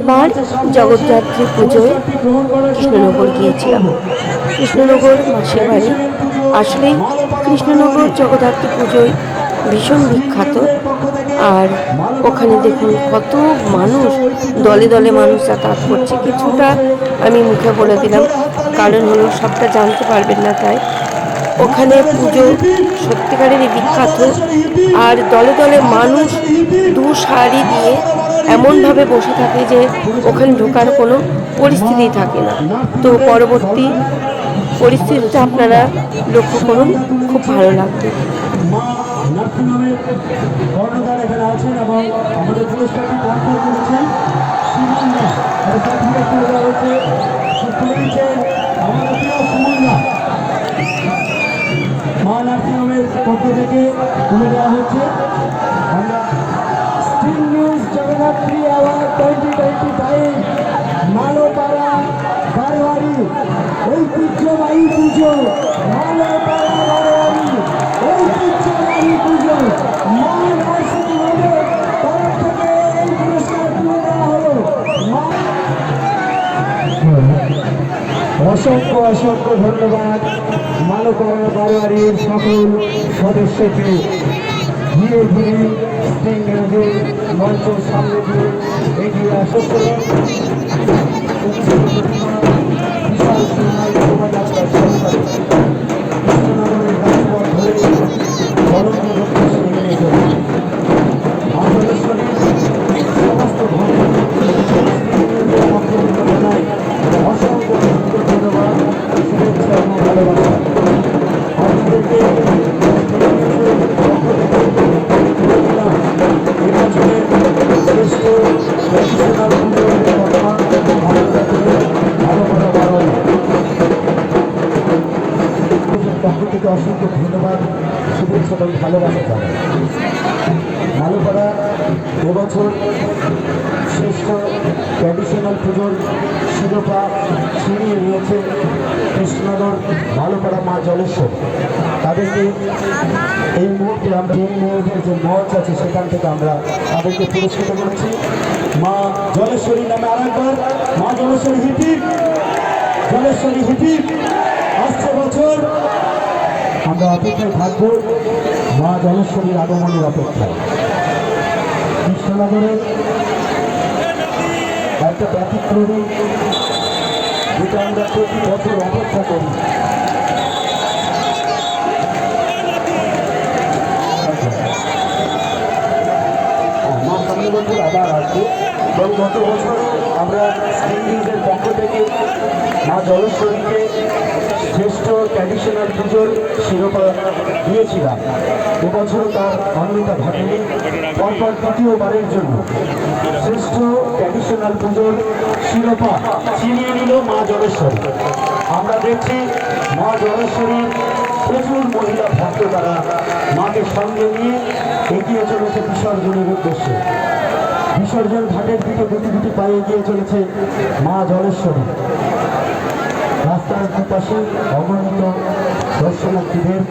এবার জগদ্ধাত্রী পুজোয় কৃষ্ণনগর গিয়েছিলাম। কৃষ্ণনগর মাসির বাড়ি। আসলে কৃষ্ণনগর জগদ্ধাত্রী পুজোয় ভীষণ বিখ্যাত। আর ওখানে দেখুন কত মানুষ, দলে দলে মানুষ যাতায়াত করছে। কিছুটা আমি মুখে বলে দিলাম, কারণ হলো সবটা জানতে পারবেন না তাই। ওখানে পুজো সত্যিকারেরই বিখ্যাত। আর দলে দলে মানুষ দু শাড়ি দিয়ে এমনভাবে বসে থাকে যে ওখানে ঢোকার কোনো পরিস্থিতি থাকে না। তো পরবর্তী পরিস্থিতিটা আপনারা লক্ষ্য করুন, খুব ভালো লাগবে। আমাদের পুরস্কারটি পক্ষ থেকে তুলে দেওয়া হচ্ছে। আমরা still news Jagannathi hour twenty twenty five Malopara, বারোয়ারি, ঐতিহ্যবাহী পুজো। অসংখ্য অসংখ্য ধন্যবাদ। মালকড়া বারোয়ারির সকল সদস্যকে। ধীরে ধীরে মঞ্চ সামনে দিয়ে এগিয়ে আসতে অসংখ্য ধন্যবাদ। শুভেচ্ছা এবং ভালোবাসা জানাই। মালোপাড়া এবছর শ্রেষ্ঠ ট্র্যাডিশনাল পুজোর শিরোপা ছিনিয়ে নিয়েছে কৃষ্ণনগর মালোপাড়া মা জলেশ্বর। তাদেরকে এই মুহূর্তে আমরা মেয়েদের যে মঞ্চ আছে, সেখান থেকে আমরা তাদেরকে পুরস্কৃত করেছি। মা জলেশ্বরী নামে আরেকবার। মা জলেশ্বরী হিপিক জলেশ্বরী হিপিক আসছে বছর। আমরা অপেক্ষায় থাকব মা জলেশ্বরীর আগমনের অপেক্ষায়। কৃষ্ণনগরে একটা ব্যতিক্রমী যেটা আমরা প্রতি বছর অপেক্ষা করি। আমরা পক্ষ থেকে মা জলেশ্বরীকে শ্রেষ্ঠ ট্র্যাডিশনাল পুজোর শিরোপা দিয়েছিলাম। এবছর তার অন্যতা ঘটেনি। পরপর তৃতীয়বারের জন্য শ্রেষ্ঠ ট্র্যাডিশনাল পুজোর শিরোপা ছিনিয়ে নিল মা জলেশ্বরী। আমরা দেখছি মা জলেশ্বরীর প্রচুর মহিলা ভক্ত তারা মাকে সঙ্গে নিয়ে এগিয়ে চলেছে বিসর্জনের উদ্দেশ্যে। বিসর্জন ঘাটের দিকে দুটি দুটি পায়ে এগিয়ে চলেছে মা জলেশ্বরী। রাস্তার দুপাশে অগণিত দর্শনার্থীদের